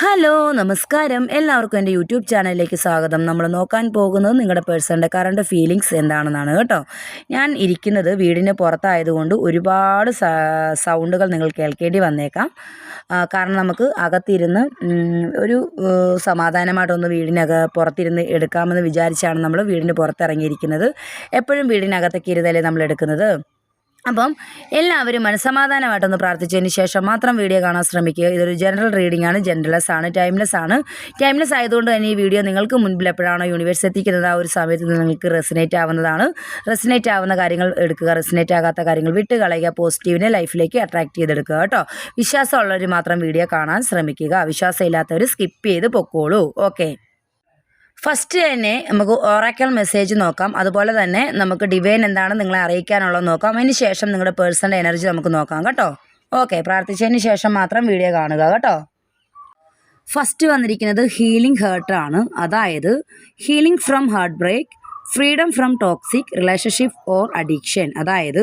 Hello നമസ്കാരം. എല്ലാവർക്കും എന്റെ യൂട്യൂബ് ചാനലിലേക്ക് സ്വാഗതം. നമ്മൾ നോക്കാൻ പോകുന്നത് നിങ്ങളുടെ പേഴ്സണിന്റെ കറണ്ട് ഫീലിങ്സ് എന്താണെന്നാണ് കേട്ടോ. ഞാൻ ഇരിക്കുന്നത് വീടിന് പുറത്തായതുകൊണ്ട് ഒരുപാട് സൗണ്ടുകൾ നിങ്ങൾ കേൾക്കേണ്ടി വന്നേക്കാം. കാരണം നമുക്ക് അകത്തിരുന്ന് ഒരു സമാധാനമായിട്ടൊന്ന് വീടിനക പുറത്തിരുന്ന് എടുക്കാമെന്ന് വിചാരിച്ചാണ് നമ്മൾ വീടിന് പുറത്തിറങ്ങിയിരിക്കുന്നത്. എപ്പോഴും വീടിനകത്തൊക്കെ ഇരുന്നല്ലേ നമ്മൾ എടുക്കുന്നത്? അപ്പം എല്ലാവരും മനസ്സമാധാനമായിട്ടൊന്ന് പ്രാർത്ഥിച്ചതിന് ശേഷം മാത്രം വീഡിയോ കാണാൻ ശ്രമിക്കുക. ഇതൊരു ജനറൽ റീഡിംഗ് ആണ് ജനറൽലെസ് ആണ് ടൈംലെസ് ആണ്. ടൈംലെസ് ആയതുകൊണ്ട് തന്നെ ഈ വീഡിയോ നിങ്ങൾക്ക് മുൻപിൽ എപ്പോഴാണോ യൂണിവേഴ്സ് എത്തിക്കുന്നത് ആ ഒരു സമയത്ത് നിങ്ങൾക്ക് റെസിനേറ്റ് ആവുന്നതാണ്. റെസിനേറ്റ് ആവുന്ന കാര്യങ്ങൾ എടുക്കുക റെസിനേറ്റ് ആകാത്ത കാര്യങ്ങൾ വിട്ട് കളയുക പോസിറ്റീവിനെ ലൈഫിലേക്ക് അട്രാക്ട് ചെയ്തെടുക്കുക കേട്ടോ. വിശ്വാസമുള്ളവർ മാത്രം വീഡിയോ കാണാൻ ശ്രമിക്കുക. വിശ്വാസമില്ലാത്തവർ സ്കിപ്പ് ചെയ്ത് പൊക്കോളൂ. ഓക്കെ ഫസ്റ്റ് തന്നെ നമുക്ക് ഓറാക്കൽ മെസ്സേജ് നോക്കാം. അതുപോലെ തന്നെ നമുക്ക് ഡിവൈൻ എന്താണ് നിങ്ങളെ അറിയിക്കാനുള്ളത് നോക്കാം. അതിന് ശേഷം നിങ്ങളുടെ പേഴ്സണൽ എനർജി നമുക്ക് നോക്കാം കേട്ടോ. ഓക്കെ പ്രാർത്ഥിച്ചതിന് ശേഷം മാത്രം വീഡിയോ കാണുക കേട്ടോ. ഫസ്റ്റ് വന്നിരിക്കുന്നത് ഹീലിംഗ് ഹേർട്ടാണ് അതായത് healing from heartbreak freedom from toxic relationship or addiction അതായത്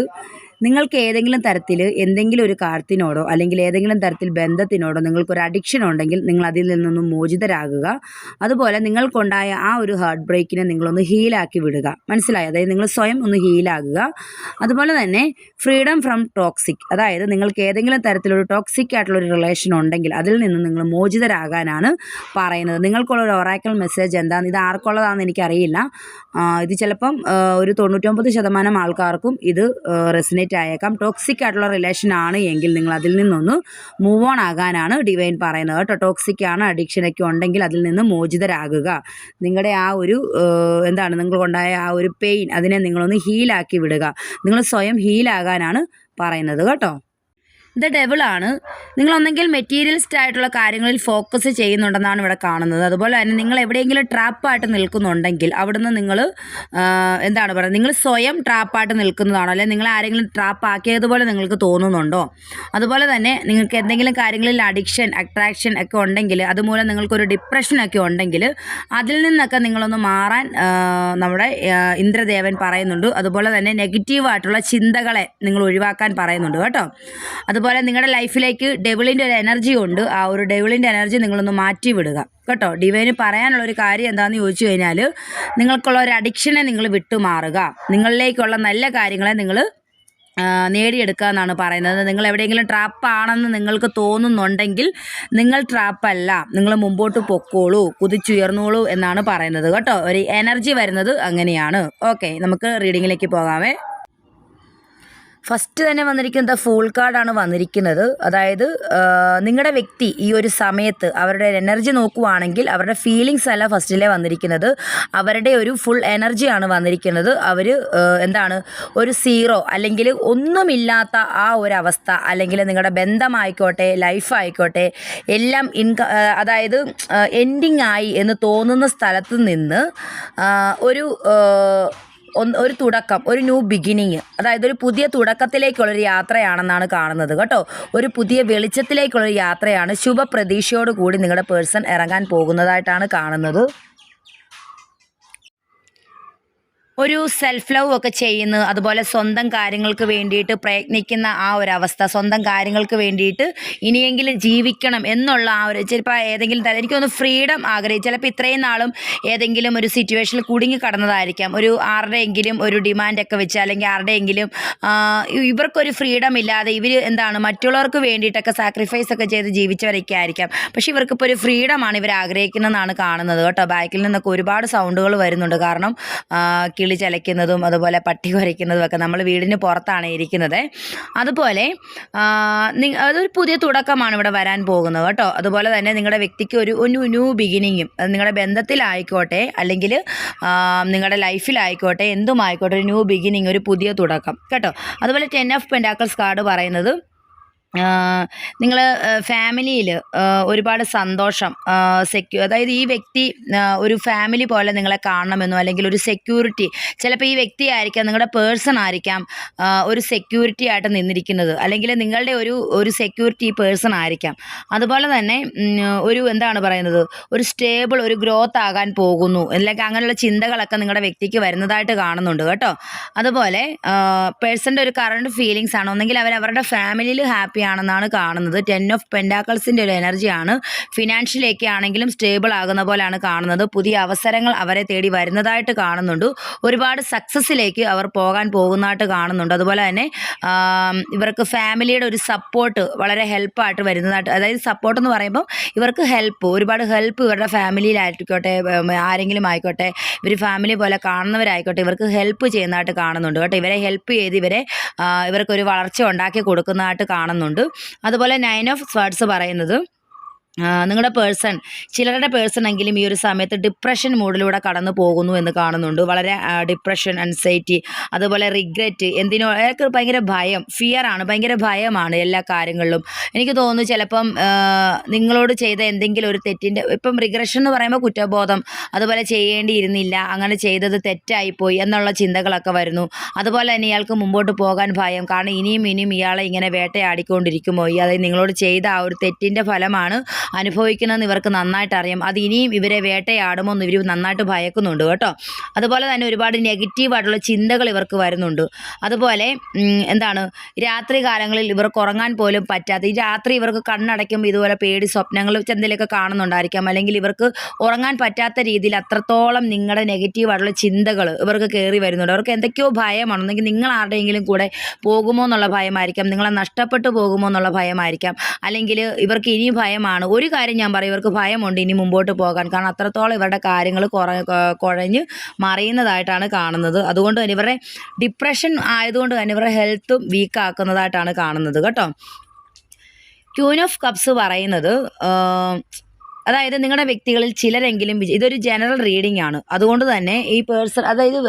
നിങ്ങൾക്ക് ഏതെങ്കിലും തരത്തിൽ എന്തെങ്കിലും ഒരു കാര്യത്തിനോടോ അല്ലെങ്കിൽ ഏതെങ്കിലും തരത്തിൽ ബന്ധത്തിനോടോ നിങ്ങൾക്കൊരു അഡിക്ഷൻ ഉണ്ടെങ്കിൽ നിങ്ങൾ അതിൽ നിന്നൊന്നും മോചിതരാകുക. അതുപോലെ നിങ്ങൾക്കുണ്ടായ ആ ഒരു ഹാർട്ട് ബ്രേക്കിനെ നിങ്ങളൊന്ന് ഹീലാക്കി വിടുക. മനസ്സിലായി? അതായത് നിങ്ങൾ സ്വയം ഒന്ന് ഹീലാകുക അതുപോലെ തന്നെ ഫ്രീഡം ഫ്രം ടോക്സിക് അതായത് നിങ്ങൾക്ക് ഏതെങ്കിലും തരത്തിലൊരു ടോക്സിക് ആയിട്ടുള്ള ഒരു റിലേഷൻ ഉണ്ടെങ്കിൽ അതിൽ നിന്ന് നിങ്ങൾ മോചിതരാകാനാണ് പറയുന്നത്. നിങ്ങൾക്കുള്ള ഒരു ഒറാക്കൽ മെസ്സേജ് എന്താണ് ഇത് ആർക്കുള്ളതാണെന്ന് എനിക്കറിയില്ല. ഇത് ചിലപ്പം ഒരു തൊണ്ണൂറ്റൊമ്പത് ശതമാനം ആൾക്കാർക്കും ഇത് റെസിനേറ്റ് ആയേക്കാം ടോക്സിക് ആയിട്ടുള്ള റിലേഷൻ ആണ് എങ്കിൽ നിങ്ങൾ അതിൽ നിന്നൊന്ന് മൂവ് ഓൺ ആകാനാണ് ഡിവൈൻ പറയുന്നത് കേട്ടോ. ടോക്സിക് ആണ് അഡിക്ഷനൊക്കെ ഉണ്ടെങ്കിൽ അതിൽ നിന്ന് മോചിതരാകുക. നിങ്ങളുടെ ആ ഒരു എന്താണ് നിങ്ങൾക്കുണ്ടായ ആ ഒരു പെയിൻ അതിനെ നിങ്ങളൊന്ന് ഹീലാക്കി വിടുക. നിങ്ങൾ സ്വയം ഹീലാകാനാണ് പറയുന്നത് കേട്ടോ. ദ ഡെവിളാണ് നിങ്ങളൊന്നെങ്കിൽ മെറ്റീരിയലിസ്റ്റ് ആയിട്ടുള്ള കാര്യങ്ങളിൽ ഫോക്കസ് ചെയ്യുന്നുണ്ടെന്നാണ് ഇവിടെ കാണുന്നത്. അതുപോലെ തന്നെ നിങ്ങൾ എവിടെയെങ്കിലും ട്രാപ്പായിട്ട് നിൽക്കുന്നുണ്ടെങ്കിൽ അവിടുന്ന് നിങ്ങൾ എന്താണ് പറയുന്നത്? നിങ്ങൾ സ്വയം ട്രാപ്പായിട്ട് നിൽക്കുന്നതാണോ? അല്ലെങ്കിൽ നിങ്ങൾ ആരെങ്കിലും ട്രാപ്പ് ആക്കിയതുപോലെ നിങ്ങൾക്ക് തോന്നുന്നുണ്ടോ? അതുപോലെ തന്നെ നിങ്ങൾക്ക് എന്തെങ്കിലും കാര്യങ്ങളിൽ അഡിക്ഷൻ അട്രാക്ഷൻ ഒക്കെ ഉണ്ടെങ്കിൽ അതുമൂലം നിങ്ങൾക്കൊരു ഡിപ്രഷനൊക്കെ ഉണ്ടെങ്കിൽ അതിൽ നിന്നൊക്കെ നിങ്ങളൊന്ന് മാറാൻ നമ്മുടെ ഇന്ദ്രദേവൻ പറയുന്നുണ്ട്. അതുപോലെ തന്നെ നെഗറ്റീവായിട്ടുള്ള ചിന്തകളെ നിങ്ങൾ ഒഴിവാക്കാൻ പറയുന്നുണ്ട് കേട്ടോ. അതുപോലെ നിങ്ങളുടെ ലൈഫിലേക്ക് ഡെവിളിന്റെ ഒരു എനർജി ഉണ്ട്. ആ ഒരു ഡെവിളിന്റെ എനർജി നിങ്ങളൊന്ന് മാറ്റി വിടുക കേട്ടോ ഡിവൈന് പറയാനുള്ള ഒരു കാര്യം എന്താണെന്ന് ചോദിച്ചു കഴിഞ്ഞാൽ നിങ്ങൾക്കുള്ള ഒരു അഡിക്ഷനെ നിങ്ങൾ വിട്ടുമാറുക. നിങ്ങളിലേക്കുള്ള നല്ല കാര്യങ്ങളെ നിങ്ങൾ നേടിയെടുക്കുക എന്നാണ് പറയുന്നത്. നിങ്ങൾ എവിടെയെങ്കിലും ട്രാപ്പാണെന്ന് നിങ്ങൾക്ക് തോന്നുന്നുണ്ടെങ്കിൽ നിങ്ങൾ ട്രാപ്പല്ല നിങ്ങൾ മുമ്പോട്ട് പൊക്കോളൂ കുതിച്ചുയർന്നോളൂ എന്നാണ് പറയുന്നത്. കേട്ടോ ഒരു എനർജി വരുന്നത് അങ്ങനെയാണ്. ഓക്കെ നമുക്ക് റീഡിങ്ങിലേക്ക് പോകാമേ ഫസ്റ്റ് തന്നെ വന്നിരിക്കുന്നത് ഫൂൾ കാർഡാണ് വന്നിരിക്കുന്നത്. അതായത് നിങ്ങളുടെ വ്യക്തി ഈ ഒരു സമയത്ത് അവരുടെ എനർജി നോക്കുവാണെങ്കിൽ അവരുടെ ഫീലിങ്സ് അല്ല ഫസ്റ്റിലെ വന്നിരിക്കുന്നത്. അവരുടെ ഒരു ഫുൾ എനർജിയാണ് വന്നിരിക്കുന്നത്. അവർ എന്താണ് ഒരു സീറോ അല്ലെങ്കിൽ ഒന്നുമില്ലാത്ത ആ ഒരു അവസ്ഥ അല്ലെങ്കിൽ നിങ്ങളുടെ ബന്ധമായിക്കോട്ടെ ലൈഫായിക്കോട്ടെ എല്ലാം ഇൻക അതായത് എൻഡിങ് ആയി എന്ന് തോന്നുന്ന സ്ഥലത്ത് നിന്ന് ഒരു ഒരു തുടക്കം ഒരു ന്യൂ ബിഗിനിങ് അതായത് ഒരു പുതിയ തുടക്കത്തിലേക്കുള്ളൊരു യാത്രയാണെന്നാണ് കാണുന്നത് കേട്ടോ. ഒരു പുതിയ വെളിച്ചത്തിലേക്കുള്ളൊരു യാത്രയാണ് ശുഭപ്രതീക്ഷയോടുകൂടി നിങ്ങളുടെ പേഴ്സൺ ഇറങ്ങാൻ പോകുന്നതായിട്ടാണ് കാണുന്നത്. ഒരു സെൽഫ് ലവ് ഒക്കെ ചെയ്യുന്നത് അതുപോലെ സ്വന്തം കാര്യങ്ങൾക്ക് വേണ്ടിയിട്ട് പ്രയത്നിക്കുന്ന ആ ഒരു അവസ്ഥ സ്വന്തം കാര്യങ്ങൾക്ക് വേണ്ടിയിട്ട് ഇനിയെങ്കിലും ജീവിക്കണം എന്നുള്ള ആ ഒരു ചിലപ്പോൾ ഏതെങ്കിലും തരം എനിക്കൊന്ന് ഫ്രീഡം ആഗ്രഹിച്ചു ചിലപ്പോൾ ഇത്രയും നാളും ഏതെങ്കിലും ഒരു സിറ്റുവേഷനിൽ കുടുങ്ങി കടന്നതായിരിക്കാം. ഒരു ആരുടെയെങ്കിലും ഒരു ഡിമാൻഡൊക്കെ വെച്ച് അല്ലെങ്കിൽ ആരുടെയെങ്കിലും ഇവർക്കൊരു ഫ്രീഡം ഇല്ലാതെ ഇവർ എന്താണ് മറ്റുള്ളവർക്ക് വേണ്ടിയിട്ടൊക്കെ സാക്രിഫൈസ് ഒക്കെ ചെയ്ത് ജീവിച്ചവരൊക്കെ ആയിരിക്കാം. പക്ഷേ ഇവർക്കിപ്പോൾ ഒരു ഫ്രീഡമാണ് ഇവർ ആഗ്രഹിക്കുന്നതെന്നാണ് കാണുന്നത് കേട്ടോ. ബാക്കിൽ നിന്നൊക്കെ ഒരുപാട് സൗണ്ടുകൾ വരുന്നുണ്ട്. കാരണം കിളി ചലയ്ക്കുന്നതും അതുപോലെ പട്ടി കുരയ്ക്കുന്നതും ഒക്കെ നമ്മൾ വീടിന് പുറത്താണ് ഇരിക്കുന്നത്. അതുപോലെ അതൊരു പുതിയ തുടക്കമാണ് ഇവിടെ വരാൻ പോകുന്നത് കേട്ടോ. അതുപോലെ തന്നെ നിങ്ങളുടെ വ്യക്തിക്ക് ഒരു ഒരു ന്യൂ ബിഗിനിങ്ങും അത് നിങ്ങളുടെ ബന്ധത്തിലായിക്കോട്ടെ അല്ലെങ്കിൽ നിങ്ങളുടെ ലൈഫിലായിക്കോട്ടെ എന്തുമായിക്കോട്ടെ ഒരു ന്യൂ ബിഗിനിങ് ഒരു പുതിയ തുടക്കം കേട്ടോ. അതുപോലെ ടെൻ ഓഫ് പെൻഡാക്കിൾസ് കാർഡ് പറയുന്നത് നിങ്ങൾ ഫാമിലിയിൽ ഒരുപാട് സന്തോഷം സെക്യൂ അതായത് ഈ വ്യക്തി ഒരു ഫാമിലി പോലെ നിങ്ങളെ കാണണമെന്നോ അല്ലെങ്കിൽ ഒരു സെക്യൂരിറ്റി ചിലപ്പോൾ ഈ വ്യക്തി ആയിരിക്കാം നിങ്ങളുടെ പേഴ്സൺ ആയിരിക്കാം ഒരു സെക്യൂരിറ്റി ആയിട്ട് നിന്നിരിക്കുന്നത്. അല്ലെങ്കിൽ നിങ്ങളുടെ ഒരു ഒരു സെക്യൂരിറ്റി പേഴ്സൺ ആയിരിക്കാം. അതുപോലെ തന്നെ ഒരു എന്താണ് പറയുന്നത്? ഒരു സ്റ്റേബിൾ ഒരു ഗ്രോത്ത് ആകാൻ പോകുന്നു. അല്ലെങ്കിൽ അങ്ങനെയുള്ള ചിന്തകളൊക്കെ നിങ്ങളുടെ വ്യക്തിക്ക് വരുന്നതായിട്ട് കാണുന്നുണ്ട് കേട്ടോ. അതുപോലെ പേഴ്സന്റെ ഒരു കറണ്ട് ഫീലിങ്സ് ആണ്. ഒന്നെങ്കിൽ അവർ അവരുടെ ഫാമിലിയിൽ ഹാപ്പി ആണെന്നാണ് കാണുന്നത്. ടെൻ ഓഫ് പെൻഡാക്കിൾസിന്റെ ഒരു എനർജിയാണ് ഫിനാൻഷ്യലൊക്കെ ആണെങ്കിലും സ്റ്റേബിൾ ആകുന്ന പോലെയാണ് കാണുന്നത്. പുതിയ അവസരങ്ങൾ അവരെ തേടി വരുന്നതായിട്ട് കാണുന്നുണ്ട്. ഒരുപാട് സക്സസ്സിലേക്ക് അവർ പോകാൻ പോകുന്നതായിട്ട് കാണുന്നുണ്ട്. അതുപോലെ തന്നെ ഇവർക്ക് ഫാമിലിയുടെ ഒരു സപ്പോർട്ട് വളരെ ഹെൽപ്പായിട്ട് വരുന്നതായിട്ട് അതായത് സപ്പോർട്ട് എന്ന് പറയുമ്പോൾ ഇവർക്ക് ഹെൽപ്പ് ഒരുപാട് ഹെൽപ്പ് ഇവരുടെ ഫാമിലിയിലായിക്കോട്ടെ ഉം, ആരെങ്കിലും ആയിക്കോട്ടെ ഇവർ ഫാമിലി പോലെ കാണുന്നവരായിക്കോട്ടെ ഇവർക്ക് ഹെൽപ്പ് ചെയ്യുന്നതായിട്ട് കാണുന്നുണ്ട്. കേട്ടോ ഇവരെ ഹെൽപ്പ് ചെയ്ത് ഇവരെ ഇവർക്കൊരു വളർച്ച ഉണ്ടാക്കി കൊടുക്കുന്നതായിട്ട് കാണുന്നുണ്ട്. അതുപോലെ നയൻ ഓഫ് സ്വാർഡ്സ് പറയുന്നത്. നിങ്ങളുടെ പേഴ്സൺ ചിലരുടെ പേഴ്സൺ എങ്കിലും ഈ ഒരു സമയത്ത് ഡിപ്രഷൻ മൂഡിലൂടെ കടന്നു പോകുന്നു എന്ന് കാണുന്നുണ്ട്. വളരെ ഡിപ്രഷൻ അൻസൈറ്റി അതുപോലെ റിഗ്രറ്റ് എന്തിനോ അയാൾക്ക് ഭയങ്കര ഭയം ഫിയർ ആണ് ഭയങ്കര ഭയമാണ് എല്ലാ കാര്യങ്ങളിലും. എനിക്ക് തോന്നുന്നു ചിലപ്പം നിങ്ങളോട് ചെയ്ത എന്തെങ്കിലും ഒരു തെറ്റിന്റെ ഇപ്പം റിഗ്രഷൻ എന്ന് പറയുമ്പോൾ കുറ്റബോധം അതുപോലെ ചെയ്യേണ്ടിയിരുന്നില്ല അങ്ങനെ ചെയ്തത് തെറ്റായിപ്പോയി എന്നുള്ള ചിന്തകളൊക്കെ വരുന്നു. അതുപോലെ തന്നെ ഇയാൾക്ക് മുമ്പോട്ട് പോകാൻ ഭയം കാരണം ഇനിയും ഇനിയും ഇയാളെ ഇങ്ങനെ വേട്ടയാടിക്കൊണ്ടിരിക്കുമോ? അതായത് നിങ്ങളോട് ചെയ്ത ആ ഒരു തെറ്റിന്റെ ഫലമാണ് അനുഭവിക്കുന്നതെന്ന് ഇവർക്ക് നന്നായിട്ട് അറിയാം അത് ഇനിയും ഇവരെ വേട്ടയാടുമോ എന്ന് ഇവർ നന്നായിട്ട് ഭയക്കുന്നുണ്ട് കേട്ടോ. അതുപോലെ തന്നെ ഒരുപാട് നെഗറ്റീവായിട്ടുള്ള ചിന്തകൾ ഇവർക്ക് വരുന്നുണ്ട്. അതുപോലെ എന്താണ് രാത്രി കാലങ്ങളിൽ ഇവർക്ക് ഉറങ്ങാൻ പോലും പറ്റാത്ത ഈ രാത്രി ഇവർക്ക് കണ്ണടയ്ക്കുമ്പോൾ ഇതുപോലെ പേടി സ്വപ്നങ്ങൾ എന്തെങ്കിലുമൊക്കെ കാണുന്നുണ്ടായിരിക്കാം. അല്ലെങ്കിൽ ഇവർക്ക് ഉറങ്ങാൻ പറ്റാത്ത രീതിയിൽ അത്രത്തോളം നിങ്ങളുടെ നെഗറ്റീവായിട്ടുള്ള ചിന്തകൾ ഇവർക്ക് കയറി വരുന്നുണ്ട്. അവർക്ക് എന്തൊക്കെയോ ഭയമാണ്. ഒന്നെങ്കിൽ നിങ്ങൾ ആരുടെയെങ്കിലും കൂടെ പോകുമോ എന്നുള്ള ഭയമായിരിക്കാം. നിങ്ങളെ നഷ്ടപ്പെട്ടു പോകുമോ എന്നുള്ള ഭയമായിരിക്കാം. അല്ലെങ്കിൽ ഇവർക്ക് ഇനിയും ഭയമാണ്. ഒരു കാര്യം ഞാൻ പറയും ഇവർക്ക് ഭയമുണ്ട് ഇനി മുമ്പോട്ട് പോകാൻ. കാരണം അത്രത്തോളം ഇവരുടെ കാര്യങ്ങൾ കുറ കുഴഞ്ഞ് മറിയുന്നതായിട്ടാണ് കാണുന്നത്. അതുകൊണ്ട് തന്നെ ഇവരുടെ ഡിപ്രഷൻ ആയതുകൊണ്ട് തന്നെ ഇവരുടെ ഹെൽത്തും വീക്ക് ആക്കുന്നതായിട്ടാണ് കാണുന്നത്. കേട്ടോ? ക്യൂൻ ഓഫ് കപ്സ് പറയുന്നത് അതായത് നിങ്ങളുടെ വ്യക്തികളിൽ ചിലരെങ്കിലും ഇതൊരു ജനറൽ റീഡിംഗ് ആണ്. അതുകൊണ്ട് തന്നെ ഈ പേഴ്സൺ അതായത്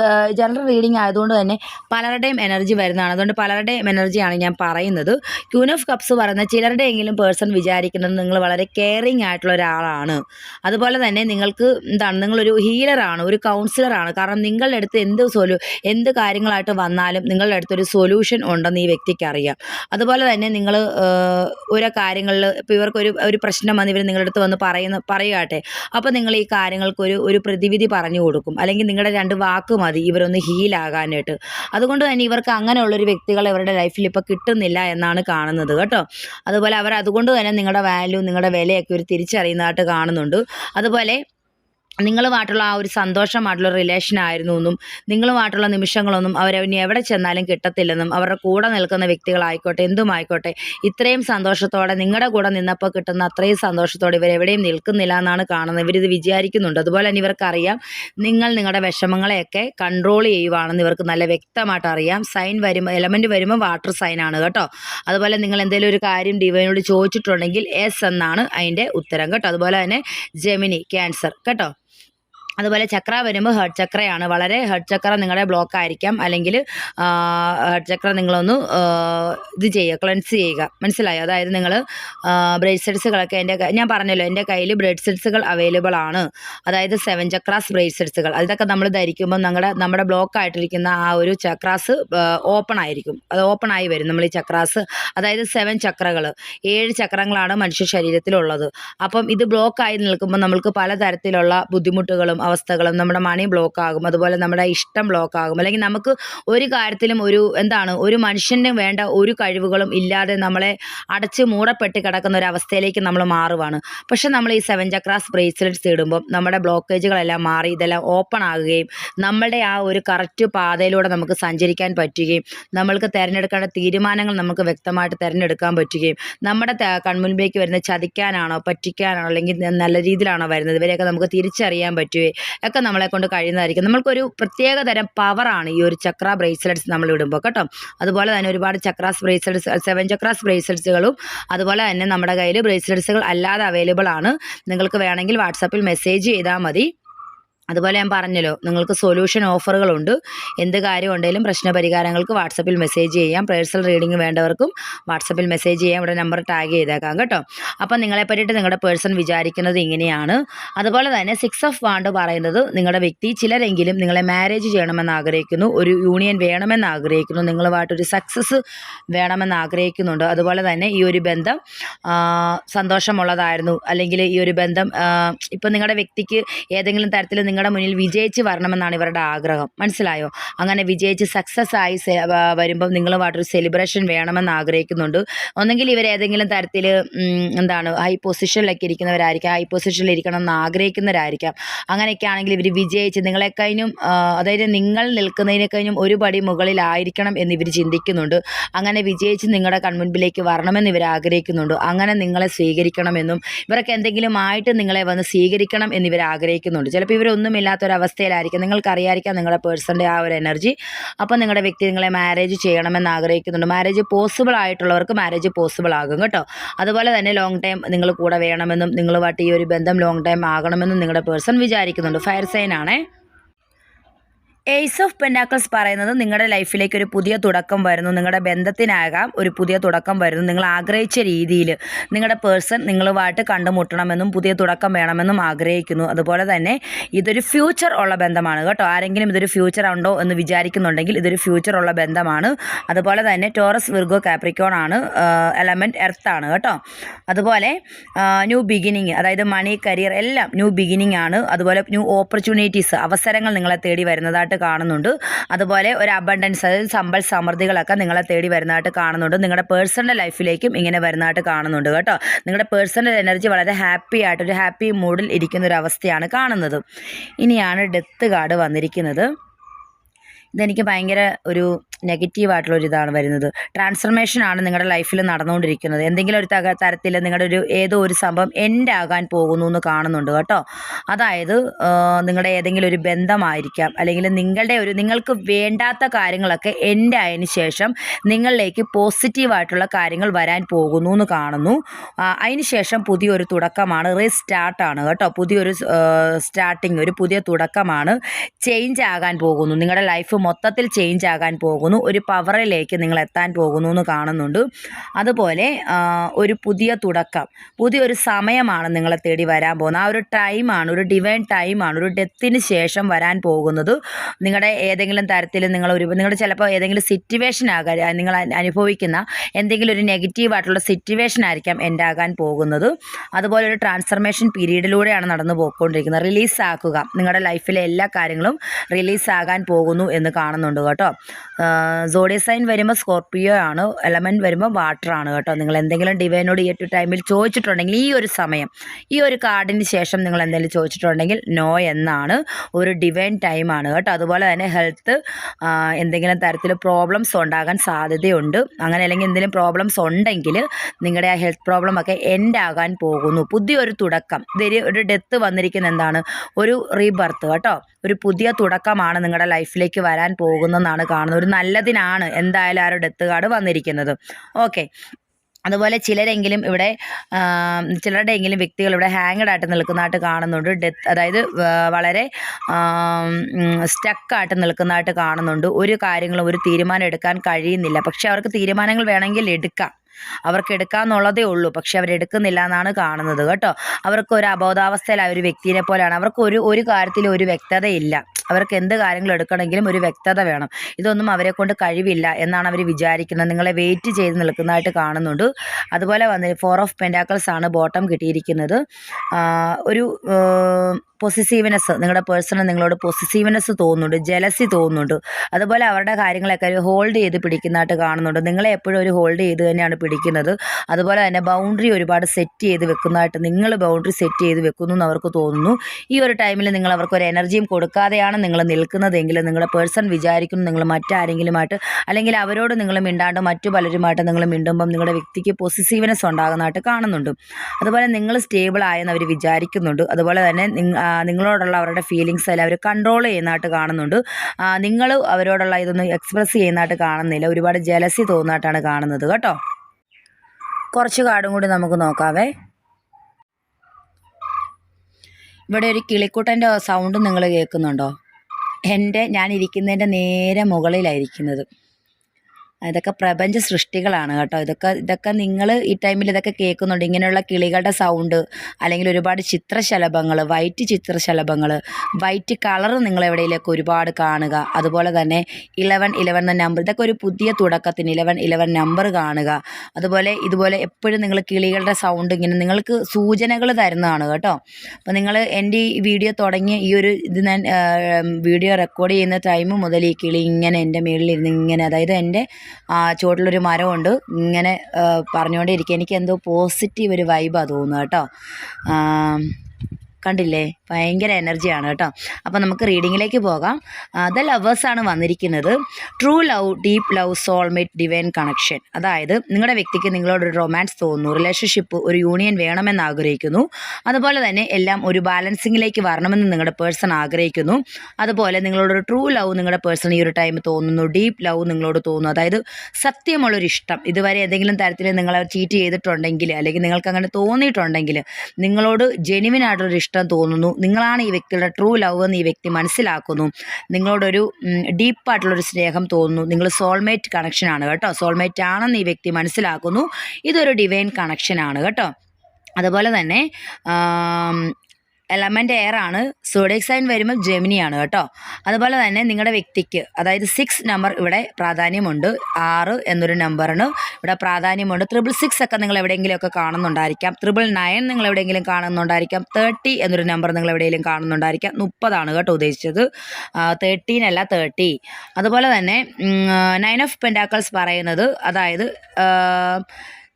ജനറൽ റീഡിംഗ് ആയതുകൊണ്ട് തന്നെ പലരുടെയും എനർജി വരുന്നതാണ്. അതുകൊണ്ട് പലരുടെയും എനർജിയാണ് ഞാൻ പറയുന്നത്. ക്യൂൻ ഓഫ് കപ്സ് പറയുന്ന ചിലരുടെയെങ്കിലും പേഴ്സൺ വിചാരിക്കുന്നത് നിങ്ങൾ വളരെ കെയറിങ് ആയിട്ടുള്ള ഒരാളാണ്. അതുപോലെ തന്നെ നിങ്ങൾക്ക് എന്താണ് നിങ്ങളൊരു ഹീലറാണ് ഒരു കൗൺസിലറാണ് കാരണം നിങ്ങളുടെ അടുത്ത് എന്ത് സൊല്യൂ എന്ത് കാര്യങ്ങളായിട്ട് വന്നാലും നിങ്ങളുടെ അടുത്തൊരു സൊല്യൂഷൻ ഉണ്ടെന്ന് ഈ വ്യക്തിക്ക് അറിയാം. അതുപോലെ തന്നെ നിങ്ങൾ ഓരോ കാര്യങ്ങളിൽ ഇപ്പോൾ ഇവർക്കൊരു ഒരു പ്രശ്നം വന്ന് ഇവർ നിങ്ങളുടെ അടുത്ത് വന്ന് പറയുന്ന പറയുകട്ടെ അപ്പോൾ നിങ്ങൾ ഈ കാര്യങ്ങൾക്ക് ഒരു പ്രതിവിധി പറഞ്ഞു കൊടുക്കും. അല്ലെങ്കിൽ നിങ്ങളുടെ രണ്ട് വാക്ക് മതി ഇവരൊന്ന് ഹീലാകാനായിട്ട് അതുകൊണ്ട് തന്നെ ഇവർക്ക് അങ്ങനെയുള്ളൊരു വ്യക്തികൾ ഇവരുടെ ലൈഫിൽ ഇപ്പോൾ കിട്ടുന്നില്ല എന്നാണ് കാണുന്നത് കേട്ടോ. അതുപോലെ അവർ അതുകൊണ്ട് തന്നെ നിങ്ങളുടെ വാല്യൂ നിങ്ങളുടെ വിലയൊക്കെ ഒരു തിരിച്ചറിയുന്നതായിട്ട് കാണുന്നുണ്ട്. അതുപോലെ നിങ്ങളുമായിട്ടുള്ള ആ ഒരു സന്തോഷമായിട്ടുള്ള റിലേഷൻ ആയിരുന്നു എന്നും നിങ്ങളുമായിട്ടുള്ള നിമിഷങ്ങളൊന്നും അവരെ എവിടെ ചെന്നാലും കിട്ടത്തില്ലെന്നും അവരുടെ കൂടെ നിൽക്കുന്ന വ്യക്തികളായിക്കോട്ടെ എന്തുമായിക്കോട്ടെ ഇത്രയും സന്തോഷത്തോടെ നിങ്ങളുടെ കൂടെ നിന്നപ്പോൾ കിട്ടുന്ന അത്രയും സന്തോഷത്തോടെ ഇവരെവിടെയും നിൽക്കുന്നില്ല എന്നാണ് കാണുന്നത്. ഇവരിത് വിചാരിക്കുന്നുണ്ട്. അതുപോലെ തന്നെ ഇവർക്കറിയാം നിങ്ങൾ നിങ്ങളുടെ വിഷമങ്ങളെയൊക്കെ കൺട്രോൾ ചെയ്യുവാണെന്ന് ഇവർക്ക് നല്ല വ്യക്തമായിട്ട് അറിയാം. സൈൻ വരുമ്പോൾ എലമെന്റ് വരുമ്പോൾ വാട്ടർ സൈനാണ് കേട്ടോ. അതുപോലെ നിങ്ങൾ എന്തെങ്കിലും ഒരു കാര്യം ഡിവൈനോട് ചോദിച്ചിട്ടുണ്ടെങ്കിൽ എസ് എന്നാണ് അതിന്റെ ഉത്തരം കേട്ടോ. അതുപോലെ തന്നെ ജെമിനി ക്യാൻസർ കേട്ടോ. അതുപോലെ ചക്ര വരുമ്പോൾ ഹെഡ് ചക്രയാണ്. വളരെ ഹെഡ് ചക്ര നിങ്ങളുടെ ബ്ലോക്ക് ആയിരിക്കാം. അല്ലെങ്കിൽ ഹെഡ് ചക്ര നിങ്ങളൊന്ന് ഇത് ചെയ്യുക ക്ലെൻസ് ചെയ്യുക. മനസ്സിലായോ? അതായത് നിങ്ങൾ ബ്രേസ്ലെറ്റ്സുകളൊക്കെ എന്റെ ഞാൻ പറഞ്ഞല്ലോ എന്റെ കയ്യിൽ ബ്രേസ്ലെറ്റ്സുകൾ അവൈലബിൾ ആണ്. അതായത് സെവൻ ചക്രാസ് ബ്രേസ്ലെറ്റ്സുകൾ അതൊക്കെ നമ്മൾ ധരിക്കുമ്പോൾ നമ്മുടെ നമ്മുടെ ബ്ലോക്ക് ആയിട്ടിരിക്കുന്ന ആ ഒരു ചക്രാസ് ഓപ്പൺ ആയിരിക്കും. അത് ഓപ്പൺ ആയി വരും നമ്മൾ ഈ ചക്രാസ് അതായത് സെവൻ ചക്രകൾ ഏഴ് ചക്രങ്ങളാണ് മനുഷ്യ ശരീരത്തിലുള്ളത്. അപ്പം ഇത് ബ്ലോക്ക് ആയി നിൽക്കുമ്പോൾ നമ്മൾക്ക് പലതരത്തിലുള്ള ബുദ്ധിമുട്ടുകളും അവസ്ഥകളും നമ്മുടെ മണി ബ്ലോക്ക് ആകും. അതുപോലെ നമ്മുടെ ഇഷ്ടം ബ്ലോക്ക് ആകും. അല്ലെങ്കിൽ നമുക്ക് ഒരു കാര്യത്തിലും ഒരു എന്താണ് ഒരു മനുഷ്യന് വേണ്ട ഒരു കഴിവുകളും ഇല്ലാതെ നമ്മളെ അടച്ച് മൂടപ്പെട്ട് കിടക്കുന്ന ഒരു അവസ്ഥയിലേക്ക് നമ്മൾ മാറുവാണ്. പക്ഷെ നമ്മൾ ഈ സെവൻ ചക്രാസ് ബ്രേസ്ലെറ്റ്സ് ഇടുമ്പോൾ നമ്മുടെ ബ്ലോക്കേജുകളെല്ലാം മാറി ഇതെല്ലാം ഓപ്പൺ ആകുകയും നമ്മളുടെ ആ ഒരു കറക്റ്റ് പാതയിലൂടെ നമുക്ക് സഞ്ചരിക്കാൻ പറ്റുകയും നമ്മൾക്ക് തിരഞ്ഞെടുക്കേണ്ട തീരുമാനങ്ങൾ നമുക്ക് വ്യക്തമായിട്ട് തിരഞ്ഞെടുക്കാൻ പറ്റുകയും നമ്മുടെ കൺമുൻപിലേക്ക് വരുന്ന ചതിക്കാനാണോ പറ്റിക്കാനാണോ അല്ലെങ്കിൽ നല്ല രീതിയിലാണോ വരുന്നത് ഇവരെയൊക്കെ നമുക്ക് തിരിച്ചറിയാൻ പറ്റുകയും ഒക്കെ നമ്മളെ കൊണ്ട് കഴിയുന്നതായിരിക്കും. നമ്മൾക്കൊരു പ്രത്യേക തരം പവറാണ് ഈ ഒരു ചക്ര ബ്രേസ്ലെറ്റ്സ് നമ്മൾ ഇടുമ്പോൾ കേട്ടോ. അതുപോലെ തന്നെ ഒരുപാട് ചക്രാസ് ബ്രേസ്ലെറ്റ്സ് സെവൻ ചക്രാസ് ബ്രേസ്ലെറ്റ്സുകളും അതുപോലെ തന്നെ നമ്മുടെ കയ്യിൽ ബ്രേസ്ലെറ്റ്സുകൾ അല്ലാതെ അവൈലബിൾ ആണ്. നിങ്ങൾക്ക് വേണമെങ്കിൽ വാട്സാപ്പിൽ മെസ്സേജ് ചെയ്താൽ മതി. അതുപോലെ ഞാൻ പറഞ്ഞല്ലോ നിങ്ങൾക്ക് സൊല്യൂഷൻ ഓഫറുകളുണ്ട് എന്ത് കാര്യം ഉണ്ടെങ്കിലും പ്രശ്നപരിഹാരങ്ങൾക്ക് വാട്സപ്പിൽ മെസ്സേജ് ചെയ്യാം. പേഴ്സണൽ റീഡിംഗ് വേണ്ടവർക്കും വാട്സപ്പിൽ മെസ്സേജ് ചെയ്യാം. ഇവിടെ നമ്പർ ടാഗ് ചെയ്തേക്കാം കേട്ടോ. അപ്പം നിങ്ങളെ പറ്റിയിട്ട് നിങ്ങളുടെ പേഴ്സൺ വിചാരിക്കുന്നത് ഇങ്ങനെയാണ്. അതുപോലെ തന്നെ സിക്സ് ഓഫ് വാണ്ട് പറയുന്നത് നിങ്ങളുടെ വ്യക്തി ചിലരെങ്കിലും നിങ്ങളെ മാരേജ് ചെയ്യണമെന്ന് ആഗ്രഹിക്കുന്നു ഒരു യൂണിയൻ വേണമെന്ന് ആഗ്രഹിക്കുന്നു നിങ്ങളുമായിട്ടൊരു സക്സസ് വേണമെന്ന് ആഗ്രഹിക്കുന്നുണ്ട്. അതുപോലെ തന്നെ ഈ ഒരു ബന്ധം സന്തോഷമുള്ളതായിരുന്നു. അല്ലെങ്കിൽ ഈ ഒരു ബന്ധം ഇപ്പം നിങ്ങളുടെ വ്യക്തിക്ക് ഏതെങ്കിലും തരത്തിൽ നിങ്ങളുടെ മുന്നിൽ വിജയിച്ച് വരണമെന്നാണ് ഇവരുടെ ആഗ്രഹം. മനസ്സിലായോ? അങ്ങനെ വിജയിച്ച് സക്സസ് ആയി വരുമ്പം നിങ്ങളുമായിട്ടൊരു സെലിബ്രേഷൻ വേണമെന്ന് ആഗ്രഹിക്കുന്നുണ്ട്. ഒന്നെങ്കിൽ ഇവർ ഏതെങ്കിലും തരത്തിൽ എന്താണ് ഹൈ പൊസിഷനിലൊക്കെ ഇരിക്കുന്നവരായിരിക്കാം ഹൈ പൊസിഷനിൽ ഇരിക്കണം എന്ന് ആഗ്രഹിക്കുന്നവരായിരിക്കാം. അങ്ങനെയൊക്കെ ആണെങ്കിൽ ഇവർ വിജയിച്ച് നിങ്ങളെക്കഴിഞ്ഞും അതായത് നിങ്ങൾ നിൽക്കുന്നതിനേക്കഴിഞ്ഞും ഒരു പടി മുകളിലായിരിക്കണം എന്ന് ഇവർ ചിന്തിക്കുന്നുണ്ട്. അങ്ങനെ വിജയിച്ച് നിങ്ങളുടെ കൺമുൻപിലേക്ക് വരണമെന്ന് ഇവർ ആഗ്രഹിക്കുന്നുണ്ട്. അങ്ങനെ നിങ്ങളെ സ്വീകരിക്കണമെന്നും ഇവർക്ക് എന്തെങ്കിലും ആയിട്ട് നിങ്ങളെ വന്ന് സ്വീകരിക്കണം എന്ന് ഇവർ ആഗ്രഹിക്കുന്നുണ്ട്. ചിലപ്പോൾ ഇവരൊന്നുമില്ലാത്തൊരവസ്ഥയിലായിരിക്കും നിങ്ങൾക്കറിയായിരിക്കാം നിങ്ങളുടെ പേഴ്സന്റെ ആ ഒരു എനർജി. അപ്പോൾ നിങ്ങളുടെ വ്യക്തി നിങ്ങളെ മാരേജ് ചെയ്യണമെന്ന് ആഗ്രഹിക്കുന്നുണ്ട്. മാരേജ് പോസിബിൾ ആയിട്ടുള്ളവർക്ക് മാരേജ് പോസിബിൾ ആകും കേട്ടോ. അതുപോലെ തന്നെ ലോങ് ടൈം നിങ്ങൾ കൂടെ വേണമെന്നും നിങ്ങളുമായിട്ട് ഈ ഒരു ബന്ധം ലോങ് ടൈം ആകണമെന്നും നിങ്ങളുടെ പേഴ്സൺ വിചാരിക്കുന്നുണ്ട്. ഫയർ സൈൻ ആണേ. എയ്സ് ഓഫ് പെൻഡാക്കിൾസ് പറയുന്നത് നിങ്ങളുടെ ലൈഫിലേക്ക് ഒരു പുതിയ തുടക്കം വരുന്നു. നിങ്ങളുടെ ബന്ധത്തിനാകാം ഒരു പുതിയ തുടക്കം വരുന്നു. നിങ്ങൾ ആഗ്രഹിച്ച രീതിയിൽ നിങ്ങളുടെ പേഴ്സൺ നിങ്ങളുമായിട്ട് കണ്ടുമുട്ടണമെന്നും പുതിയ തുടക്കം വേണമെന്നും ആഗ്രഹിക്കുന്നു. അതുപോലെ തന്നെ ഇതൊരു ഫ്യൂച്ചർ ഉള്ള ബന്ധമാണ് കേട്ടോ. ആരെങ്കിലും ഇതൊരു ഫ്യൂച്ചർ ഉണ്ടോ എന്ന് വിചാരിക്കുന്നുണ്ടെങ്കിൽ ഇതൊരു ഫ്യൂച്ചർ ഉള്ള ബന്ധമാണ്. അതുപോലെ തന്നെ ടോറസ് വിർഗോ കാപ്രിക്കോൺ ആണ് എലമെന്റ് എർത്ത് ആണ് കേട്ടോ. അതുപോലെ ന്യൂ ബിഗിനിങ് അതായത് മണി കരിയർ എല്ലാം ന്യൂ ബിഗിനിങ് ആണ്. അതുപോലെ ന്യൂ ഓപ്പർച്യൂണിറ്റീസ് അവസരങ്ങൾ നിങ്ങളെ തേടി വരുന്നതായിട്ട് കാണുന്നുണ്ട്. അതുപോലെ ഒരു അബണ്ടൻസ് അതായത് സമ്പൽ സമൃദ്ധികളൊക്കെ നിങ്ങളെ തേടി വരുന്നതായിട്ട് കാണുന്നുണ്ട്. നിങ്ങളുടെ പേഴ്സണൽ ലൈഫിലേക്കും ഇങ്ങനെ വരുന്നതായിട്ട് കാണുന്നുണ്ട് കേട്ടോ. നിങ്ങളുടെ പേഴ്സണൽ എനർജി വളരെ ഹാപ്പി ആയിട്ട് ഒരു ഹാപ്പി മൂഡിൽ ഇരിക്കുന്ന ഒരു അവസ്ഥയാണ് കാണുന്നത്. ഇനിയാണ് ഡെത്ത് കാർഡ് വന്നിരിക്കുന്നത്. ഇതെനിക്ക് ഭയങ്കര ഒരു നെഗറ്റീവായിട്ടുള്ള ഒരു ഇതാണ് വരുന്നത്. ട്രാൻസ്ഫർമേഷൻ ആണ് നിങ്ങളുടെ ലൈഫിൽ നടന്നുകൊണ്ടിരിക്കുന്നത്. എന്തെങ്കിലും ഒരു തക തരത്തിൽ നിങ്ങളുടെ ഒരു ഏതോ ഒരു സംഭവം എൻഡ് ആകാൻ പോകുന്നു എന്ന് കാണുന്നുണ്ട് കേട്ടോ. അതായത് നിങ്ങളുടെ ഏതെങ്കിലും ഒരു ബന്ധമായിരിക്കാം. അല്ലെങ്കിൽ നിങ്ങളുടെ ഒരു നിങ്ങൾക്ക് വേണ്ടാത്ത കാര്യങ്ങളൊക്കെ എൻഡ് ആയതിന് ശേഷം നിങ്ങളിലേക്ക് പോസിറ്റീവായിട്ടുള്ള കാര്യങ്ങൾ വരാൻ പോകുന്നു എന്ന് കാണുന്നു. അതിന് ശേഷം പുതിയൊരു തുടക്കമാണ്. റീസ്റ്റാർട്ടാണ് കേട്ടോ. പുതിയൊരു സ്റ്റാർട്ടിങ് ഒരു പുതിയ തുടക്കമാണ്. ചേഞ്ച് ആകാൻ പോകുന്നു. നിങ്ങളുടെ ലൈഫ് മൊത്തത്തിൽ ചേഞ്ച് ആകാൻ പോകുന്നു. ഒരു പവറിലേക്ക് നിങ്ങൾ എത്താൻ പോകുന്നു എന്ന് കാണുന്നുണ്ട്. അതുപോലെ ഒരു പുതിയ തുടക്കം. പുതിയൊരു സമയമാണ് നിങ്ങളെ തേടി വരാൻ പോകുന്നത്. ആ ഒരു ടൈമാണ് ഒരു ഡിവൈൻ ടൈമാണ് ഒരു ഡെത്തിന് ശേഷം വരാൻ പോകുന്നത്. നിങ്ങളുടെ ഏതെങ്കിലും തരത്തിൽ നിങ്ങൾ ഒരു നിങ്ങളുടെ ചിലപ്പോൾ ഏതെങ്കിലും സിറ്റുവേഷൻ ആകാൻ നിങ്ങൾ അനുഭവിക്കുന്ന എന്തെങ്കിലും ഒരു നെഗറ്റീവ് ആയിട്ടുള്ള സിറ്റുവേഷൻ ആയിരിക്കാം എന്റെ ആകാൻ പോകുന്നത്. അതുപോലെ ഒരു ട്രാൻസ്ഫർമേഷൻ പീരീഡിലൂടെയാണ് നടന്നു പോയിക്കൊണ്ടിരിക്കുന്നത് റിലീസ് ആക്കുക. നിങ്ങളുടെ ലൈഫിലെ എല്ലാ കാര്യങ്ങളും റിലീസ് ആകാൻ പോകുന്നു എന്ന് കാണുന്നുണ്ട് കേട്ടോ. സോഡിയ സൈൻ വരുമ്പോൾ സ്കോർപ്പിയോ ആണ് എലമെന്റ് വരുമ്പോൾ വാട്ടർ ആണ് കേട്ടോ. നിങ്ങൾ എന്തെങ്കിലും ഡിവൈനോട് ഈ ഒരു ടൈമിൽ ചോദിച്ചിട്ടുണ്ടെങ്കിൽ ഈ ഒരു സമയം ഈ ഒരു കാർഡിന് ശേഷം നിങ്ങൾ എന്തെങ്കിലും ചോദിച്ചിട്ടുണ്ടെങ്കിൽ നോ എന്നാണ് ഒരു ഡിവൈൻ ടൈമാണ് കേട്ടോ. അതുപോലെ തന്നെ ഹെൽത്ത് എന്തെങ്കിലും തരത്തിൽ പ്രോബ്ലംസ് ഉണ്ടാകാൻ സാധ്യതയുണ്ട്. അങ്ങനെ അല്ലെങ്കിൽ എന്തെങ്കിലും പ്രോബ്ലംസ് ഉണ്ടെങ്കിൽ നിങ്ങളുടെ ആ ഹെൽത്ത് പ്രോബ്ലം ഒക്കെ എൻഡ് ആകാൻ പോകുന്നു. പുതിയൊരു തുടക്കം. ഇതൊരു ഒരു ഡെത്ത് വന്നിരിക്കുന്ന എന്താണ്? ഒരു റീബർത്ത് കേട്ടോ. ഒരു പുതിയ തുടക്കമാണ് നിങ്ങളുടെ ലൈഫിലേക്ക് വരാൻ പോകുന്നതെന്നാണ് കാണുന്നത്. ഒരു നല്ലതിനാണ് എന്തായാലും ആ ഒരു ഡെത്ത് കാർഡ് വന്നിരിക്കുന്നത്. ഓക്കെ അതുപോലെ ചിലരെങ്കിലും ഇവിടെ ചിലരുടെയെങ്കിലും വ്യക്തികൾ ഇവിടെ ഹാങ്ങഡ് ആയിട്ട് നിൽക്കുന്നതായിട്ട് കാണുന്നുണ്ട്. ഡെത്ത് അതായത് വളരെ സ്റ്റക്കായിട്ട് നിൽക്കുന്നതായിട്ട് കാണുന്നുണ്ട്. ഒരു കാര്യങ്ങളും ഒരു തീരുമാനം എടുക്കാൻ കഴിയുന്നില്ല. പക്ഷെ അവർക്ക് തീരുമാനങ്ങൾ വേണമെങ്കിൽ എടുക്കാം. അവർക്ക് എടുക്കാമെന്നുള്ളതേ ഉള്ളൂ. പക്ഷെ അവരെടുക്കുന്നില്ല എന്നാണ് കാണുന്നത് കേട്ടോ. അവർക്ക് ഒരു അബോധാവസ്ഥയിലായ ഒരു വ്യക്തിയെ പോലെയാണ് അവർക്ക് ഒരു ഒരു കാര്യത്തിലും ഒരു വ്യക്തതയില്ല. അവർക്ക് എന്ത് കാര്യങ്ങൾ എടുക്കണമെങ്കിലും ഒരു വ്യക്തത വേണം. ഇതൊന്നും അവരെ കൊണ്ട് കഴിവില്ല എന്നാണ് അവർ വിചാരിക്കുന്നത്. നിങ്ങളെ വെയിറ്റ് ചെയ്ത് നിൽക്കുന്നതായിട്ട് കാണുന്നുണ്ട്. അതുപോലെ വന്ന് ഫോർ ഓഫ് പെൻഡാക്കൾസ് ആണ് ബോട്ടം കിട്ടിയിരിക്കുന്നത്. ഒരു പൊസിറ്റീവ്നെസ് നിങ്ങളുടെ പേഴ്സണ് നിങ്ങളോട് പൊസിറ്റീവ്നെസ് തോന്നുന്നുണ്ട് ജലസി തോന്നുന്നുണ്ട്. അതുപോലെ അവരുടെ കാര്യങ്ങളൊക്കെ ഒരു ഹോൾഡ് ചെയ്ത് പിടിക്കുന്നതായിട്ട് കാണുന്നുണ്ട്. നിങ്ങളെ എപ്പോഴും ഒരു ഹോൾഡ് ചെയ്ത് തന്നെയാണ് പിടിക്കുന്നത്. അതുപോലെ തന്നെ ബൗണ്ടറി ഒരുപാട് സെറ്റ് ചെയ്ത് വെക്കുന്നതായിട്ട് നിങ്ങൾ ബൗണ്ടറി സെറ്റ് ചെയ്ത് വെക്കുന്നു എന്ന് അവർക്ക് തോന്നുന്നു. ഈ ഒരു ടൈമിൽ നിങ്ങൾ അവർക്ക് ഒരു എനർജിയും കൊടുക്കാതെയാണ് നിങ്ങൾ നിൽക്കുന്നതെങ്കിൽ നിങ്ങളുടെ പേഴ്സൺ വിചാരിക്കുന്നു നിങ്ങൾ മറ്റാരെങ്കിലുമായിട്ട് അല്ലെങ്കിൽ അവരോട് നിങ്ങൾ മിണ്ടാണ്ട് മറ്റു പലരുമായിട്ട് നിങ്ങൾ മിണ്ടുമ്പം നിങ്ങളുടെ വ്യക്തിക്ക് പൊസിറ്റീവ്നെസ് ഉണ്ടാകുന്നതായിട്ട് കാണുന്നുണ്ട്. അതുപോലെ നിങ്ങൾ സ്റ്റേബിൾ ആയെന്ന് അവർ വിചാരിക്കുന്നുണ്ട്. അതുപോലെ തന്നെ നിങ്ങ- ആ, നിങ്ങളോടുള്ള അവരുടെ ഫീലിങ്സ് അല്ല അവർ കൺട്രോൾ ചെയ്യുന്നതായിട്ട് കാണുന്നുണ്ട്. നിങ്ങൾ അവരോടുള്ള ഇതൊന്നും എക്സ്പ്രസ് ചെയ്യുന്നതായിട്ട് കാണുന്നില്ല. ഒരുപാട് ജലസി തോന്നുന്നതായിട്ടാണ് കാണുന്നത്. കേട്ടോ? കുറച്ച് കാർഡും കൂടി നമുക്ക് നോക്കാവേ. ഇവിടെ ഒരു കിളിക്കുട്ടന്റെ സൗണ്ട് നിങ്ങൾ കേൾക്കുന്നുണ്ടോ? എന്റെ ഞാൻ ഇരിക്കുന്നതിന്റെ നേരെ മുകളിലായിരിക്കുന്നത്. ഇതൊക്കെ പ്രപഞ്ച സൃഷ്ടികളാണ് കേട്ടോ. ഇതൊക്കെ ഇതൊക്കെ നിങ്ങൾ ഈ ടൈമിൽ ഇതൊക്കെ കേൾക്കുന്നുണ്ട്. ഇങ്ങനെയുള്ള കിളികളുടെ സൗണ്ട് അല്ലെങ്കിൽ ഒരുപാട് ചിത്രശലഭങ്ങൾ വൈറ്റ് ചിത്രശലഭങ്ങൾ വൈറ്റ് കളർ നിങ്ങൾ എവിടെയിലൊക്കെ ഒരുപാട് കാണുക. അതുപോലെ തന്നെ ഇലവൻ ഇലവൻ എന്ന നമ്പർ ഇതൊക്കെ ഒരു പുതിയ തുടക്കത്തിന് ഇലവൻ ഇലവൻ നമ്പർ കാണുക. അതുപോലെ ഇതുപോലെ എപ്പോഴും നിങ്ങൾ കിളികളുടെ സൗണ്ട് ഇങ്ങനെ നിങ്ങൾക്ക് സൂചനകൾ തരുന്നതാണ് കേട്ടോ. അപ്പോൾ നിങ്ങൾ എന്റെ ഈ വീഡിയോ തുടങ്ങി ഈ ഒരു ഇത് ഞാൻ വീഡിയോ റെക്കോർഡ് ചെയ്യുന്ന ടൈം മുതൽ ഈ കിളി ഇങ്ങനെ എന്റെ മുകളിലിരുന്ന് ഇങ്ങനെ അതായത് എന്റെ ചുവട്ടിലൊരു മരമുണ്ട്. ഇങ്ങനെ പറഞ്ഞുകൊണ്ടേ പറഞ്ഞുകൊണ്ടിരിക്കുക എനിക്ക് എന്തോ പോസിറ്റീവ് ഒരു വൈബാണ് തോന്നുന്നത് കേട്ടോ. ആം, കണ്ടില്ലേ? ഭയങ്കര എനർജിയാണ് കേട്ടോ. അപ്പോൾ നമുക്ക് റീഡിങ്ങിലേക്ക് പോകാം. ദ ലവേഴ്സാണ് വന്നിരിക്കുന്നത്. True love deep love soulmate divine connection. അതായത് നിങ്ങളുടെ വ്യക്തിക്ക് നിങ്ങളോട് ഒരു റൊമാൻസ് തോന്നുന്നു. റിലേഷൻഷിപ്പ് ഒരു യൂണിയൻ വേണമെന്ന് ആഗ്രഹിക്കുന്നു. അതുപോലെ തന്നെ എല്ലാം ഒരു ബാലൻസിങ്ങിലേക്ക് വരണമെന്ന് നിങ്ങളുടെ പേഴ്സൺ ആഗ്രഹിക്കുന്നു. അതുപോലെ നിങ്ങളോടൊരു ട്രൂ ലവ് നിങ്ങളുടെ പേഴ്സൺ ഈ ഒരു ടൈം തോന്നുന്നു. ഡീപ്പ് ലവ് നിങ്ങളോട് തോന്നുന്നു. അതായത് സത്യമുള്ളൊരു ഇഷ്ടം. ഇതുവരെ ഏതെങ്കിലും തരത്തിൽ നിങ്ങളെ ചീറ്റ് ചെയ്തിട്ടുണ്ടെങ്കിൽ അല്ലെങ്കിൽ നിങ്ങൾക്ക് അങ്ങനെ തോന്നിയിട്ടുണ്ടെങ്കിൽ നിങ്ങളോട് ജെനുവിൻ ആയിട്ടുള്ളൊരു ഇഷ്ടം തോന്നുന്നു. നിങ്ങളാണ് ഈ വ്യക്തിയുടെ ട്രൂ ലവ് എന്ന് ഈ വ്യക്തി മനസ്സിലാക്കുന്നു. നിങ്ങളോടൊരു ഡീപ്പായിട്ടുള്ളൊരു സ്നേഹം തോന്നുന്നു. നിങ്ങൾ സോൾമേറ്റ് കണക്ഷനാണ് കേട്ടോ. സോൾമേറ്റ് ആണെന്ന് ഈ വ്യക്തി മനസ്സിലാക്കുന്നു. ഇതൊരു ഡിവൈൻ കണക്ഷനാണ് കേട്ടോ. അതുപോലെ തന്നെ എലമെന്റ് എയർ ആണ്. സോഡിയക് സൈൻ വരുമ്പോൾ ജെമിനിയാണ് കേട്ടോ. അതുപോലെ തന്നെ നിങ്ങളുടെ വ്യക്തിക്ക് അതായത് സിക്സ് നമ്പർ ഇവിടെ പ്രാധാന്യമുണ്ട്. ആറ് എന്നൊരു നമ്പറിന് ഇവിടെ പ്രാധാന്യമുണ്ട്. ത്രിപിൾ സിക്സ് ഒക്കെ നിങ്ങൾ എവിടെയെങ്കിലുമൊക്കെ കാണുന്നുണ്ടായിരിക്കാം. ത്രിപിൾ നയൻ നിങ്ങൾ എവിടെയെങ്കിലും കാണുന്നുണ്ടായിരിക്കാം. തേർട്ടി എന്നൊരു നമ്പർ നിങ്ങൾ എവിടെയെങ്കിലും കാണുന്നുണ്ടായിരിക്കാം. മുപ്പതാണ് കേട്ടോ ഉദ്ദേശിച്ചത്. തേർട്ടീൻ അല്ല തേർട്ടി അതുപോലെ തന്നെ നയൻ ഓഫ് പെൻഡാക്കിൾസ് പറയുന്നത് അതായത്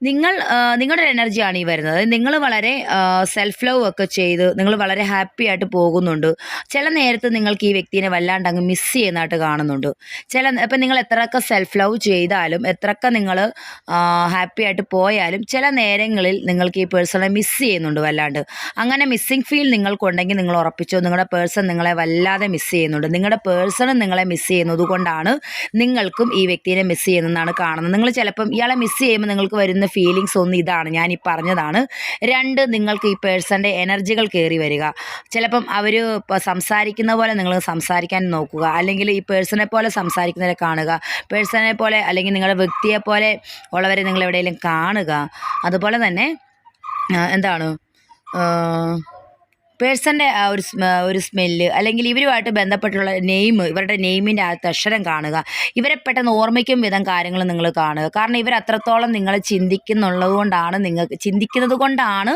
നിങ്ങൾ നിങ്ങളുടെ ഒരു എനർജിയാണ് ഈ വരുന്നത്. നിങ്ങൾ വളരെ സെൽഫ് ലവ് ഒക്കെ ചെയ്ത് നിങ്ങൾ വളരെ ഹാപ്പി ആയിട്ട് പോകുന്നുണ്ട്. ചില നേരത്ത് നിങ്ങൾക്ക് ഈ വ്യക്തിനെ വല്ലാണ്ട് അങ്ങ് മിസ് ചെയ്യുന്നതായിട്ട് കാണുന്നുണ്ട്. ചില ഇപ്പം നിങ്ങൾ എത്രയൊക്കെ സെൽഫ് ലവ് ചെയ്താലും എത്രയൊക്കെ നിങ്ങൾ ഹാപ്പി ആയിട്ട് പോയാലും ചില നേരങ്ങളിൽ നിങ്ങൾക്ക് ഈ പേഴ്സണെ മിസ് ചെയ്യുന്നുണ്ട് വല്ലാണ്ട്. അങ്ങനെ മിസ്സിങ് ഫീൽ നിങ്ങൾക്കുണ്ടെങ്കിൽ നിങ്ങൾ ഉറപ്പിച്ചോ നിങ്ങളുടെ പേഴ്സൺ നിങ്ങളെ വല്ലാതെ മിസ് ചെയ്യുന്നുണ്ട്. നിങ്ങളുടെ പേഴ്സണും നിങ്ങളെ മിസ് ചെയ്യുന്നത് കൊണ്ടാണ് നിങ്ങൾക്കും ഈ വ്യക്തിനെ മിസ് ചെയ്യുന്നതെന്നാണ് കാണുന്നത്. നിങ്ങൾ ചിലപ്പം ഇയാളെ മിസ് ചെയ്യുമ്പോൾ നിങ്ങൾക്ക് വരുന്ന ഫീലിങ്സ് ഒന്ന് ഇതാണ് ഞാൻ ഈ പറഞ്ഞതാണ്. രണ്ട് നിങ്ങൾക്ക് ഈ പേഴ്സന്റെ എനർജികൾ കയറി വരിക. ചിലപ്പം അവർ സംസാരിക്കുന്ന പോലെ നിങ്ങൾ സംസാരിക്കാൻ നോക്കുക. അല്ലെങ്കിൽ ഈ പേഴ്സണെ പോലെ സംസാരിക്കുന്നവരെ കാണുക. പേഴ്സണെ പോലെ അല്ലെങ്കിൽ നിങ്ങളുടെ വ്യക്തിയെ പോലെ ഉള്ളവരെ നിങ്ങൾ എവിടെയെങ്കിലും കാണുക. അതുപോലെ തന്നെ എന്താണ് പേഴ്സന്റെ ആ ഒരു ഒരു സ്മെല്ല് അല്ലെങ്കിൽ ഇവരുമായിട്ട് ബന്ധപ്പെട്ടുള്ള നെയിം ഇവരുടെ നെയിമിന്റെ അകത്ത് അക്ഷരം കാണുക. ഇവരെ പെട്ടെന്ന് ഓർമ്മിക്കും വിധം കാര്യങ്ങൾ നിങ്ങൾ കാണുക. കാരണം ഇവർ അത്രത്തോളം നിങ്ങൾ ചിന്തിക്കുന്നുള്ളത് കൊണ്ടാണ് നിങ്ങൾക്ക് ചിന്തിക്കുന്നത് കൊണ്ടാണ്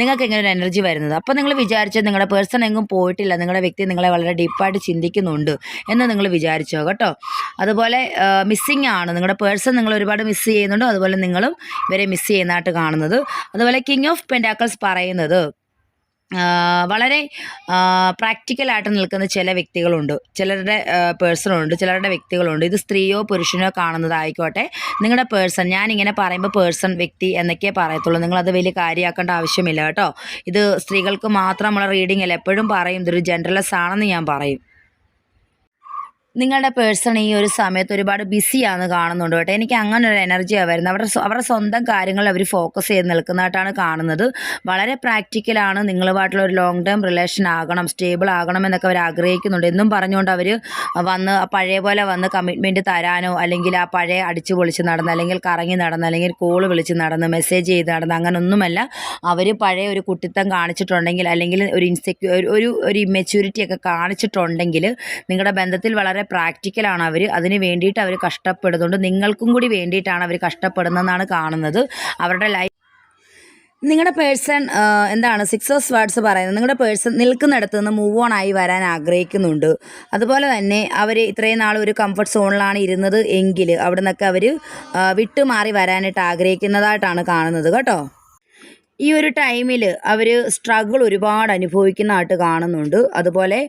നിങ്ങൾക്ക് ഇങ്ങനെ ഒരു എനർജി വരുന്നത്. അപ്പോൾ നിങ്ങൾ വിചാരിച്ചത് നിങ്ങളുടെ പേഴ്സൺ എങ്ങും പോയിട്ടില്ല നിങ്ങളുടെ വ്യക്തി നിങ്ങളെ വളരെ ഡീപ്പായിട്ട് ചിന്തിക്കുന്നുണ്ട് എന്ന് നിങ്ങൾ വിചാരിച്ചോ കേട്ടോ. അതുപോലെ മിസ്സിങ് ആണ്. നിങ്ങളുടെ പേഴ്സൺ നിങ്ങൾ ഒരുപാട് മിസ് ചെയ്യുന്നുണ്ട്. അതുപോലെ നിങ്ങളും ഇവരെ മിസ് ചെയ്യുന്നതായിട്ട് കാണുന്നത്. അതുപോലെ കിങ് ഓഫ് പെൻഡാക്കിൾസ് പറയുന്നത് വളരെ പ്രാക്ടിക്കലായിട്ട് നിൽക്കുന്ന ചില വ്യക്തികളുണ്ട്. ചിലരുടെ പേഴ്സണുണ്ട് ചിലരുടെ വ്യക്തികളുണ്ട്. ഇത് സ്ത്രീയോ പുരുഷനോ കാണുന്നതായിക്കോട്ടെ. നിങ്ങളുടെ പേഴ്സൺ ഞാനിങ്ങനെ പറയുമ്പോൾ പേഴ്സൺ വ്യക്തി എന്നൊക്കെ പറയത്തുള്ളൂ. നിങ്ങളത് വലിയ കാര്യമാക്കേണ്ട ആവശ്യമില്ല കേട്ടോ. ഇത് സ്ത്രീകൾക്ക് മാത്രമുള്ള റീഡിംഗ് അല്ല. എപ്പോഴും പറയും ഇതൊരു ജെൻഡർലെസ് ആണെന്ന് ഞാൻ പറയും. നിങ്ങളുടെ പേഴ്സൺ ഈ ഒരു സമയത്ത് ഒരുപാട് ബിസിയാണെന്ന് കാണുന്നുണ്ട് കേട്ടോ. എനിക്ക് അങ്ങനെ ഒരു എനർജിയാണ് വരുന്നത്. അവരുടെ അവരുടെ സ്വന്തം കാര്യങ്ങൾ അവർ ഫോക്കസ് ചെയ്ത് നിൽക്കുന്നതായിട്ടാണ് കാണുന്നത്. വളരെ പ്രാക്ടിക്കലാണ് നിങ്ങളുമായിട്ടുള്ള ഒരു ലോങ് ടേം റിലേഷൻ ആകണം സ്റ്റേബിൾ ആകണം എന്നൊക്കെ അവർ ആഗ്രഹിക്കുന്നുണ്ട്. എന്നും പറഞ്ഞുകൊണ്ട് അവർ വന്ന് പഴയ പോലെ വന്ന് കമ്മിറ്റ്മെന്റ് തരാനോ അല്ലെങ്കിൽ ആ പഴയ അടിച്ചു പൊളിച്ച് നടന്ന് അല്ലെങ്കിൽ കറങ്ങി നടന്ന് അല്ലെങ്കിൽ കോൾ വിളിച്ച് നടന്ന് മെസ്സേജ് ചെയ്ത് നടന്ന് അങ്ങനൊന്നുമല്ല. അവർ പഴയ ഒരു കുട്ടിത്തം കാണിച്ചിട്ടുണ്ടെങ്കിൽ അല്ലെങ്കിൽ ഒരു ഇൻസെക്യൂ ഒരു ഒരു ഇമ്മെച്യൂരിറ്റി ഒക്കെ കാണിച്ചിട്ടുണ്ടെങ്കിൽ നിങ്ങളുടെ ബന്ധത്തിൽ വളരെ പ്രാക്ടിക്കലാണ് അവർ അതിന് വേണ്ടിയിട്ട് അവർ കഷ്ടപ്പെടുന്നുണ്ട്. നിങ്ങൾക്കും കൂടി വേണ്ടിയിട്ടാണ് അവർ കഷ്ടപ്പെടുന്നതെന്നാണ് കാണുന്നത്. അവരുടെ ലൈഫ് നിങ്ങളുടെ പേഴ്സൺ എന്താണ് സിക്സ് ഓഫ് വേർഡ്സ് പറയുന്നത്? നിങ്ങളുടെ പേഴ്സൺ നിൽക്കുന്നിടത്ത് നിന്ന് മൂവ് ഓൺ ആയി വരാൻ ആഗ്രഹിക്കുന്നുണ്ട്. അതുപോലെ തന്നെ അവർ ഇത്രയും നാൾ ഒരു കംഫർട്ട് സോണിലാണ് ഇരുന്നത് എങ്കിൽ അവിടെ നിന്നൊക്കെ അവർ വിട്ടുമാറി വരാനായിട്ട് ആഗ്രഹിക്കുന്നതായിട്ടാണ് കാണുന്നത്. കേട്ടോ? ഈ ഒരു ടൈമിൽ അവർ സ്ട്രഗിൾ ഒരുപാട് അനുഭവിക്കുന്നതായിട്ട് കാണുന്നുണ്ട്. അതുപോലെ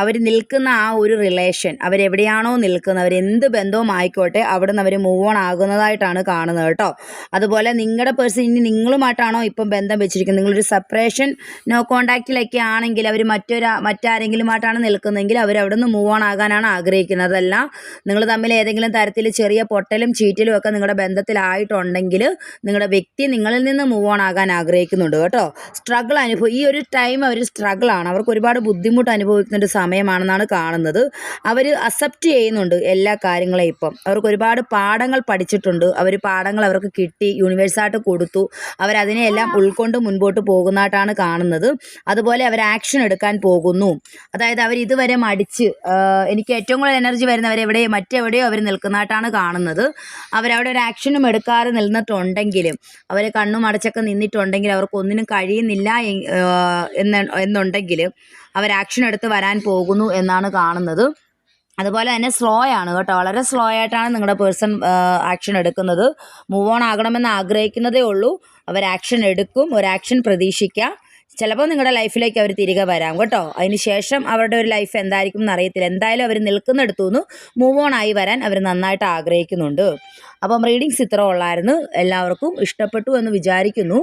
അവർ നിൽക്കുന്ന ആ ഒരു റിലേഷൻ അവരെവിടെയാണോ നിൽക്കുന്നത് അവരെന്ത് ബന്ധവും ആയിക്കോട്ടെ അവിടെ നിന്ന് അവർ മൂവ് ഓൺ ആകുന്നതായിട്ടാണ് കാണുന്നത് കേട്ടോ. അതുപോലെ നിങ്ങളുടെ പേഴ്സൺ ഇനി നിങ്ങളുമായിട്ടാണോ ഇപ്പം ബന്ധം വെച്ചിരിക്കുന്നത്? നിങ്ങളൊരു സെപ്പറേഷൻ നോ കോണ്ടാക്റ്റിലൊക്കെ ആണെങ്കിൽ അവർ മറ്റൊരു മറ്റാരെങ്കിലുമായിട്ടാണ് നിൽക്കുന്നതെങ്കിൽ അവർ അവിടെ നിന്ന് മൂവ് ഓൺ ആകാനാണ് ആഗ്രഹിക്കുന്നത്. അതല്ല നിങ്ങൾ തമ്മിൽ ഏതെങ്കിലും തരത്തിൽ ചെറിയ പൊട്ടലും ചീറ്റലും ഒക്കെ നിങ്ങളുടെ ബന്ധത്തിലായിട്ടുണ്ടെങ്കിൽ നിങ്ങളുടെ വ്യക്തി നിങ്ങളിൽ നിന്ന് മൂവ് ഓൺ ആകാൻ ആഗ്രഹിക്കുന്നുണ്ട് കേട്ടോ. സ്ട്രഗിൾ അനുഭവം ഈ ഒരു ടൈം അവർ സ്ട്രഗിളാണ് അവർക്ക് ഒരുപാട് ബുദ്ധിമുട്ട് അനുഭവിക്കുന്ന ഒരു സമയമാണെന്നാണ് കാണുന്നത്. അവർ അക്സെപ്റ്റ് ചെയ്യുന്നുണ്ട് എല്ലാ കാര്യങ്ങളെയും ഇപ്പം. അവർക്ക് ഒരുപാട് പാഠങ്ങൾ പഠിച്ചിട്ടുണ്ട്. അവർ പാഠങ്ങൾ അവർക്ക് കിട്ടി യൂണിവേഴ്സായിട്ട് കൊടുത്തു. അവരതിനെയെല്ലാം ഉൾക്കൊണ്ട് മുൻപോട്ട് പോകുന്നതായിട്ടാണ് കാണുന്നത്. അതുപോലെ അവർ ആക്ഷൻ എടുക്കാൻ പോകുന്നു. അതായത് അവർ ഇതുവരെ മടിച്ച് എനിക്ക് ഏറ്റവും കൂടുതൽ എനർജി വരുന്നവർ എവിടെ മറ്റെവിടെയോ അവർ നിൽക്കുന്നതായിട്ടാണ് കാണുന്നത്. അവരവിടെ ഒരു ആക്ഷനും എടുക്കാതെ നിന്നിട്ടുണ്ടെങ്കിലും അവർ കണ്ണും അടച്ചൊക്കെ നിന്നിട്ടുണ്ടെങ്കിൽ അവർക്ക് ഒന്നിനും കഴിയുന്നില്ല എന്ന് എന്നുണ്ടെങ്കിൽ അവർ ആക്ഷൻ എടുത്ത് വരാൻ പോകുന്നു എന്നാണ് കാണുന്നത്. അതുപോലെ തന്നെ സ്ലോ ആണ് കേട്ടോ. വളരെ സ്ലോ ആയിട്ടാണ് നിങ്ങളുടെ പേഴ്സൺ ആക്ഷൻ എടുക്കുന്നത്. മൂവ് ഓൺ ആകണമെന്ന് ആഗ്രഹിക്കുന്നതേ ഉള്ളൂ. അവർ ആക്ഷൻ എടുക്കും. ഒരു ആക്ഷൻ പ്രതീക്ഷിക്കാം ചിലപ്പോൾ നിങ്ങളുടെ ലൈഫിലേക്ക് അവർ തിരികെ വരാം കേട്ടോ. അതിനുശേഷം അവരുടെ ഒരു ലൈഫ് എന്തായിരിക്കും എന്ന് അറിയത്തില്ല. എന്തായാലും അവർ നിൽക്കുന്നിടത്തു നിന്ന് മൂവ് ഓൺ ആയി വരാൻ അവർ നന്നായിട്ട് ആഗ്രഹിക്കുന്നുണ്ട്. അപ്പം റീഡിങ്സ് ഇത്ര ഉള്ളായിരുന്നു. എല്ലാവർക്കും ഇഷ്ടപ്പെട്ടു എന്ന് വിചാരിക്കുന്നു.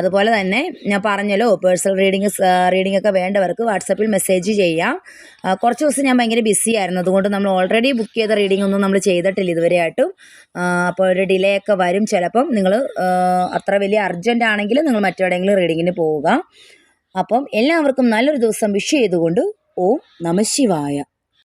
അതുപോലെ തന്നെ ഞാൻ പറഞ്ഞല്ലോ പേഴ്സണൽ റീഡിങ് റീഡിംഗ് ഒക്കെ വേണ്ടവർക്ക് വാട്സപ്പിൽ മെസ്സേജ് ചെയ്യാം. കുറച്ച് ദിവസം ഞാൻ ഭയങ്കര ബിസി ആയിരുന്നു. അതുകൊണ്ട് നമ്മൾ ഓൾറെഡി ബുക്ക് ചെയ്ത റീഡിംഗ് ഒന്നും നമ്മൾ ചെയ്തിട്ടില്ല ഇതുവരെയായിട്ടും. അപ്പോൾ ഒരു ഡിലേ ഒക്കെ വരും ചിലപ്പം. നിങ്ങൾ അത്ര വലിയ അർജന്റ് ആണെങ്കിൽ നിങ്ങൾ മറ്റെവിടെയെങ്കിലും റീഡിങ്ങിന് പോവുക. അപ്പം എല്ലാവർക്കും നല്ലൊരു ദിവസം വിഷ് ചെയ്തുകൊണ്ട് ഓം നമ ശിവായ.